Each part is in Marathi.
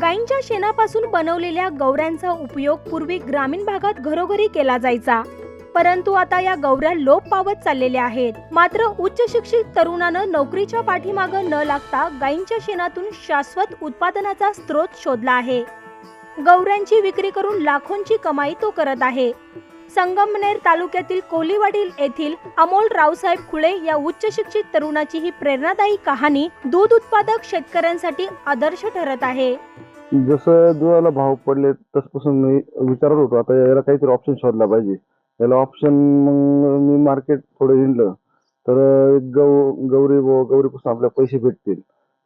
गायींच्या शेणापासून बनवलेल्या गौऱ्यांचा उपयोग पूर्वी ग्रामीण भागात घरोघरी केला जायचा. परंतु आता या गौऱ्या लोप पावत चाललेल्या आहेत. मात्र उच्च शिक्षित तरुणानं नोकरीच्या पाठीमागं न लागता गायींच्या शेणातून शाश्वत उत्पादनाचा स्रोत शोधला आहे. गौऱ्यांची विक्री करून लाखोंची कमाई तो करत आहे. संगमनेर तालुक्यातील कोलीवाडी येथील अमोल रावसाहेब खुळे या उच्च शिक्षित तरुणाची ही प्रेरणादायी कहाणी दूध उत्पादक शेतकऱ्यांसाठी आदर्श ठरत आहे. जसं दुधाला भाव पडले तसपासून मी विचारत होतो आता याला काहीतरी ऑप्शन शोधला पाहिजे. याला ऑप्शन मग मी मार्केट थोडं हिंडलं. तर एक गौ गौरी गौरीपासून आपल्याला पैसे भेटतील.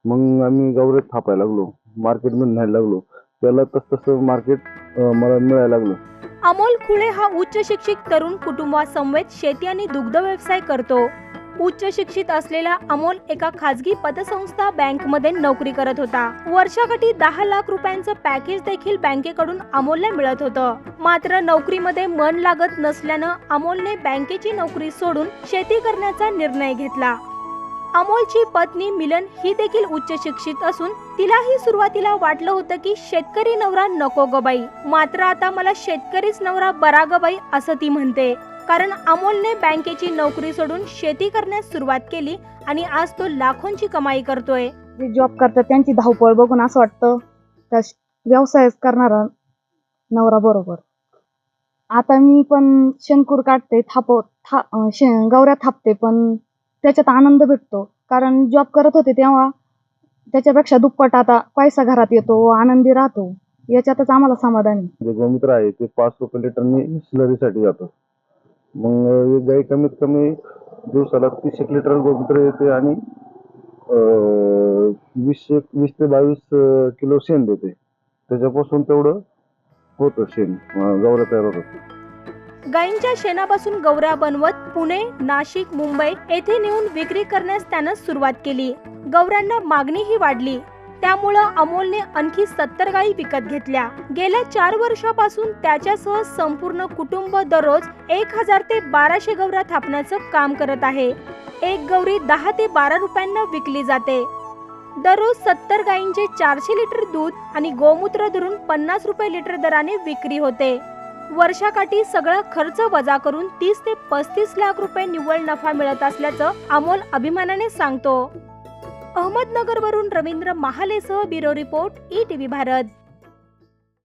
मग आम्ही गौरीत थापायला लागलो. मार्केटमध्ये न्यायला लागलो. त्याला तस तसं मार्केट मला मिळायला लागलं. अमोल खुळे हा उच्च शिक्षित तरुण कुटुंबासमवेत शेती आणि दुग्ध व्यवसाय करतो. उच्च शिक्षित असलेला अमोल एका खाजगी पतसंस्था बँकमध्ये नोकरी करत होता. वर्षाकाठी दहा लाख रुपयांचं पॅकेज देखील बँकेकडून अमोलला मिळत होतं. मात्र नोकरीमध्ये मन लागत नसल्यानं अमोलने बँकेची नोकरी सोडून शेती करण्याचा निर्णय घेतला. अमोलची पत्नी मिलन ही देखील उच्च शिक्षित असून तिलाही सुरुवातीला वाटलं होतं की शेतकरी नवरा नको ग बाई. मात्र आता मला शेतकरीच नवरा बरा ग बाई असं ती म्हणते. कारण अमोलने बँकेची नोकरी सोडून शेती करण्यास सुरुवात केली आणि आज तो लाखोंची कमाई करतोय. जे जॉब करतात त्यांची धावपळ बघून असं वाटतं त्या श- व्यवसाय करणारा नवरा बरोबर. आता मी पण शंकूर काढते थाप था अं, शे गौऱ्या थापते पण त्याच्यात आनंद भेटतो. कारण जॉब करत होते तेव्हा त्याच्यापेक्षा दुप्पट आता पैसा घरात येतो आनंदी राहतो. याच्यातच आम्हाला समाधान आहे. जे गोमित्र आहे ते पाच रुपये लिटरनी स्लरीसाठी जातं. मग एक गाई कमीत कमी दिवसाला तीस एक लिटर गोमित्र येते आणि अं, वीस एक वीस ते बावीस अं, किलो शेण देते. त्याच्यापासून तेवढं होतं शेण अं, गवऱ्या तयार असते गायींच्या शेणापासून गौऱ्या बनवत पुणे नाशिक मुंबई येथे नेऊन विक्री करण्यास त्यानं सुरुवात केली. गौरांना मागणीही वाढली. त्यामुळं अमोलने आणखी सत्तर गायी विकत घेतल्या. गेल्या चार वर्षापासून त्याच्यासह संपूर्ण कुटुंब दररोज एक हजार ते बाराशे गौऱ्या थापण्याचं काम करत आहे. एक गौरी दहा ते बारा रुपयांना विकली जाते. दररोज सत्तर गायींचे चारशे लिटर दूध आणि गोमूत्र धरून पन्नास रुपये लिटर दराने विक्री होते. वर्षाकाठी सगळा खर्च वजा करून तीस ते पस्तीस लाख रुपये निव्वळ नफा मिळत असल्याचं अमोल अभिमानाने सांगतो. अहमदनगरवरून Ravindra महालेसह bureau report E TV Bharat.